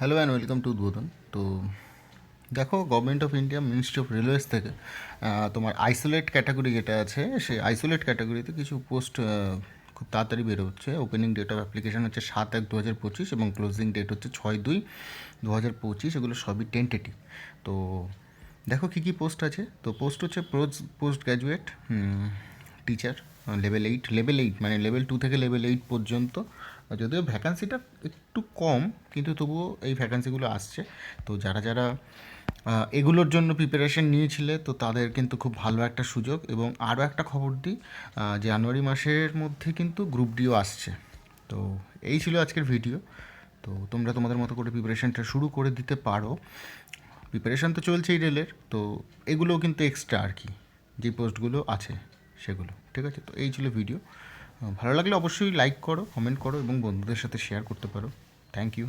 Hello and welcome to উদ্বোধন তো দেখো government of India ministry of railways থেকে তোমার আইসোলেট ক্যাটাগরি যেটা আছে, সেই আইসোলেট ক্যাটাগরিতে কিছু পোস্ট খুব তাড়াতাড়ি বেরোচ্ছে ওপেনিং ডেট অফ অ্যাপ্লিকেশান হচ্ছে সাত এক দু হাজার পঁচিশ এবং ক্লোজিং ডেট হচ্ছে ছয় দুই দু হাজার পঁচিশ। এগুলো সবই টেন্টেটিভ তো দেখো কী কী পোস্ট আছে? তো পোস্ট হচ্ছে post graduate teacher level eight level eight মানে লেভেল টু থেকে লেভেল এইট পর্যন্ত যদিও ভ্যাকান্সিটা একটু কম, কিন্তু তবুও এই ভ্যাকান্সিগুলো আসছে। তো যারা যারা এগুলোর জন্য প্রিপারেশন নিয়েছিলে, তো তাদের কিন্তু খুব ভালো একটা সুযোগ। এবং আরও একটা খবর দিই জানুয়ারি মাসের মধ্যে কিন্তু গ্রুপ ডিও আসছে। তো এই ছিল আজকের ভিডিও তো তোমরা তোমাদের মতো করে প্রিপারেশনটা শুরু করে দিতে পারো। প্রিপারেশন তো চলছেই রেলের, তো এগুলোও কিন্তু এক্সট্রা আর কি, যে পোস্টগুলো আছে। সেগুলো, ঠিক আছে? তো এই ছিল ভিডিও ভালো লাগলে অবশ্যই লাইক করো কমেন্ট করো এবং বন্ধুদের সাথে শেয়ার করতে পারো। Thank you